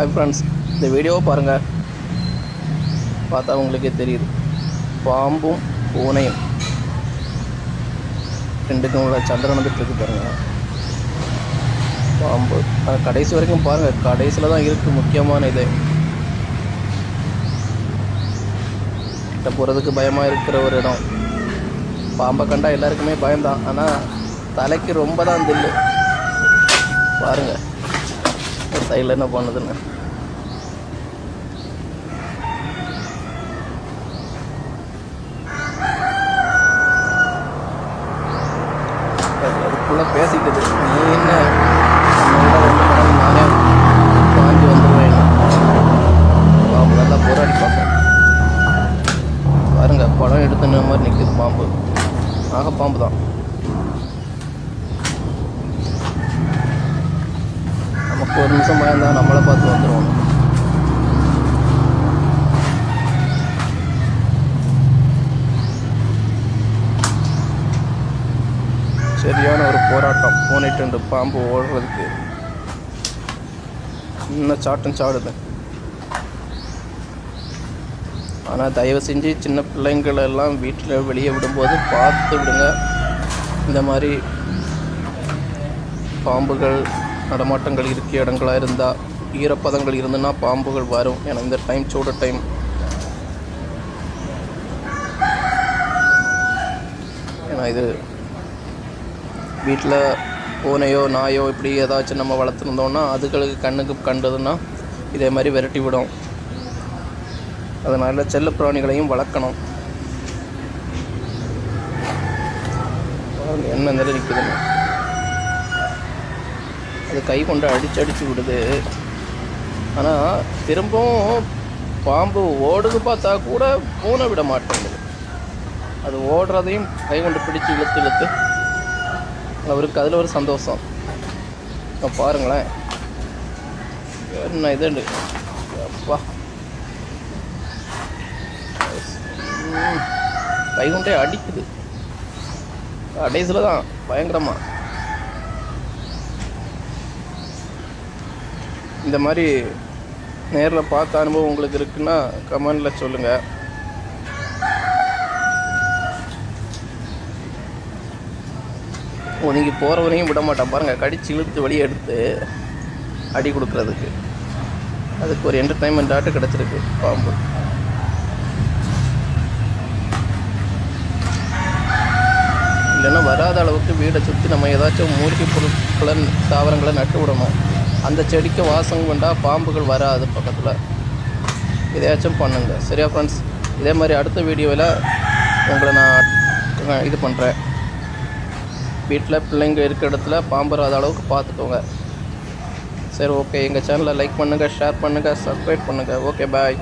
Hi friends இந்த வீடியோவை பாருங்கள் பார்த்தா உங்களுக்கே தெரியுது. பாம்பும் பூனையும். ரெண்டுக்கும் உள்ள சந்திரன் நடந்துட்டு இருக்கு பாருங்க. பாம்பு. ஆனால் கடைசி வரைக்கும் பாருங்கள் கடைசியில் தான் இருக்குது முக்கியமான இது. கிட்ட போகிறதுக்கு பயமாக இருக்கிற ஒரு இடம். பாம்பை கண்டால் எல்லாருக்குமே பயம்தான். ஆனால் தலைக்கு ரொம்ப தான் தில்லு. பாருங்க. சைடில் என்ன பண்ணுதுன்னு. அதுக்குள்ளே பேசிக்குது நீ என்ன? உன்னோட ரெண்டு மடங்கு நானே பாஞ்சு வந்துடுவேன். பாம்பு நல்லா போராடி பார்ப்பேன் பாருங்க படம் எடுத்துன மாதிரி நிற்குது பாம்பு. ஆக பாம்பு தான் ஒரு நிமிஷம் இருந்தால் நம்மளை பார்த்து வந்துடுவோம் சரியான ஒரு போராட்டம். போனிட்டு இந்த பாம்பு ஓடுறதுக்கு. இன்னும் சாட்டம் சாடுது. ஆனால் தயவு செஞ்சு சின்ன பிள்ளைங்களை எல்லாம் வீட்டில் வெளியே விடும்போது பார்த்து விடுங்க. இந்த மாதிரி பாம்புகள் நடமாட்டங்கள் இருக்க இடங்களாக இருந்தால் ஈரப்பதங்கள் இருந்துன்னா பாம்புகள் வரும். ஏன்னா இந்த டைம் சூட டைம் ஏன்னா இது வீட்டில் பூனையோ நாயோ இப்படி ஏதாச்சும் நம்ம வளர்த்துருந்தோம்னா அதுகளுக்கு கண்ணுக்கு கண்டதுன்னா இதே மாதிரி விரட்டி விடும். அதனால் செல்ல பிராணிகளையும் வளர்க்கணும். என்ன நிலை நிற்குதுன்னு அது கை கொண்டு அடிச்சு அடிச்சு விடுது. ஆனால் திரும்பவும் பாம்பு ஓடுது பார்த்தா கூட பூனை விட மாட்டேங்குது. அது ஓடுறதையும் கை கொண்டு பிடிச்சி இழுத்து இழுத்து. அவருக்கு அதில் ஒரு சந்தோஷம். இப்போ பாருங்களேன். என்ன இதுண்டு அப்பா. கை கொண்டே அடிக்குது. கடைசியில் தான் பயங்கரமாக இந்த மாதிரி நேரில் பார்த்த அனுபவம் உங்களுக்கு இருக்குன்னா கமெண்டில் சொல்லுங்கள் ஒதுங்கி போகிறவனையும் விட மாட்டான். பாருங்கள் கடிச்சு இழுத்து வெளியே எடுத்து அடி கொடுக்குறதுக்கு. அதுக்கு ஒரு என்டர்டைன்மெண்ட் ஆட்டு கிடச்சிருக்கு. பாம்பு. இல்லைன்னா வராத அளவுக்கு வீடை சுற்றி நம்ம ஏதாச்சும் மூலிகை பொருட்களை தாவரங்களை நட்டு விடணும். அந்த செடிக்கு வாசம் கொண்டா பாம்புகள் வராது பக்கத்தில். இதையாச்சும் பண்ணுங்க. சரியா ஃப்ரெண்ட்ஸ் இதே மாதிரி அடுத்த வீடியோவில் உங்களை நான் இது பண்ணுறேன் வீட்டில் பிள்ளைங்க இருக்கிற இடத்துல பாம்புறாத அளவுக்கு பார்த்துக்கோங்க சரி ஓகே எங்கள் சேனலை லைக் பண்ணுங்கள் ஷேர் பண்ணுங்கள் சப்ஸ்கிரைப் பண்ணுங்கள் ஓகே பாய்